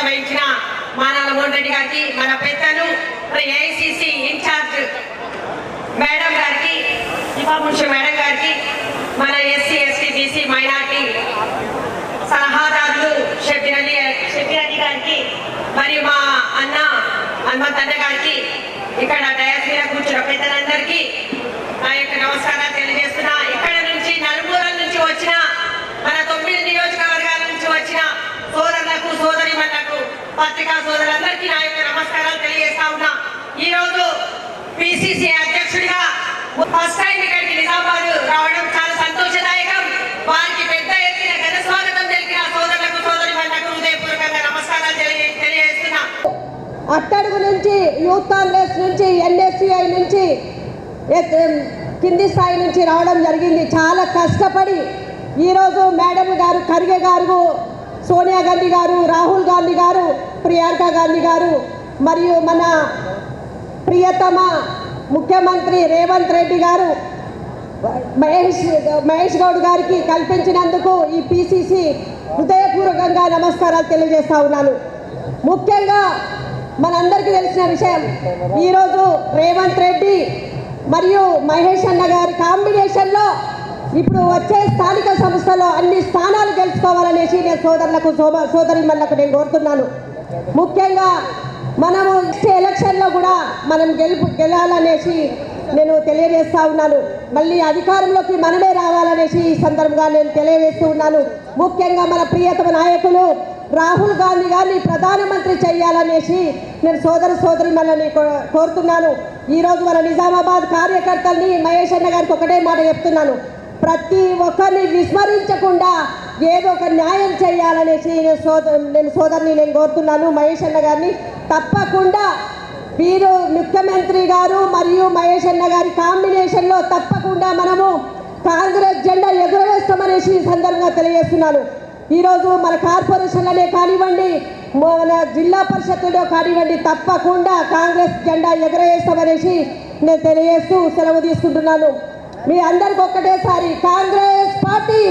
అధ్యక్షత వహించిన మానాల మోహన్ రెడ్డి గారికి మన పెద్దలు ఏఐసిసి ఇన్ఛార్జ్ మేడం గారికి ఇమాముషి మేడం గారికి మన ఎస్సీ ఎస్టీ బీసీ మైనార్టీ సలహాదారులు షబ్బీర్ అలీ షబ్బీర్ అలీ గారికి మరియు మా అన్న హనుమంత్ అన్న గారికి ఇక్కడ డయాస్ మీద కూర్చున్న పెద్దలందరికీ నా యొక్క నమస్కారాలు తెలియజేస్తున్నా ఇక్కడ నుంచి నలుమూలల నుంచి వచ్చిన మన తొమ్మిది నియోజకవర్గాల నుంచి వచ్చిన సోదరులకు సోదరిమణులకు పత్రికా సోదరులందరికీ నా యొక్క నమస్కారాలు తెలియజేస్తా ఉన్నా. ఈ రోజు పిసిసి అధ్యక్షుడిగా ఫస్ట్ టైం ఇక్కడికి నిజామాబాద్ రావడం చాలా సంతోషదాయకం. వారికి పెద్ద ఎత్తున ఘన స్వాగతం తెలిపిన సోదరులకు సోదరిమణులకు హృదయపూర్వకంగా నమస్కారాలు తెలియ- తెలియజేస్తున్నా. అట్టడుగు నుంచి యూత్ కాంగ్రెస్ నుంచి ఎన్ఎస్యుఐ నుంచి కింది స్థాయి నుంచి రావడం జరిగింది. చాలా కష్టపడి ఈరోజు మేడం గారు ఖర్గే గారు సోనియా గాంధీ గారు రాహుల్ గాంధీ గారు ప్రియాంక గాంధీ గారు మరియు మన ప్రియతమ ముఖ్యమంత్రి రేవంత్ రెడ్డి గారు మహేష్ మహేష్ గౌడ్ గారికి కల్పించినందుకు ఈ పిసిసి హృదయపూర్వకంగా నమస్కారాలు తెలియజేస్తా ఉన్నాను. ముఖ్యంగా మనందరికీ తెలిసిన విషయం ఈరోజు రేవంత్ రెడ్డి మరియు మహేష్ అన్న గారి కాంబినేషన్లో ఇప్పుడు వచ్చే స్థానిక సంస్థలో అన్ని స్థానాలు గెలుచుకోవాలనేసి నేను సోదరులకు సోదరి సోదరిమణులకు నేను కోరుతున్నాను. ముఖ్యంగా మనము ఇచ్చే ఎలక్షన్లో కూడా మనం గెలుపు గెలాలనేసి నేను తెలియజేస్తా ఉన్నాను. మళ్ళీ అధికారంలోకి మనమే రావాలనేసి ఈ సందర్భంగా నేను తెలియజేస్తూ ఉన్నాను. ముఖ్యంగా మన ప్రియతమ నాయకులు రాహుల్ గాంధీ గారిని ప్రధానమంత్రి చేయాలనేసి నేను సోదర సోదరి మనల్ని కోరుతున్నాను. ఈరోజు మన నిజామాబాద్ కార్యకర్తల్ని మహేష్ అన్న గారికి ఒకటే మాట చెప్తున్నాను. ప్రతి ఒక్కరిని విస్మరించకుండా ఏదో ఒక న్యాయం చేయాలనేసి నేను సోద నేను సోదరిని నేను కోరుతున్నాను. మహేష్ అన్న గారిని తప్పకుండా వీరు ముఖ్యమంత్రి గారు మరియు మహేష్ అన్న గారి కాంబినేషన్లో తప్పకుండా మనము కాంగ్రెస్ జెండా ఎగురవేస్తామనేసి ఈ సందర్భంగా తెలియజేస్తున్నాను. ఈరోజు మన కార్పొరేషన్లనే కానివ్వండి మన జిల్లా పరిషత్తులో కానివ్వండి తప్పకుండా కాంగ్రెస్ జెండా ఎగురవేస్తామనేసి నేను తెలియజేస్తూ సెలవు తీసుకుంటున్నాను. మీ అందరికి ఒక్కటేసారి కాంగ్రెస్ పార్టీ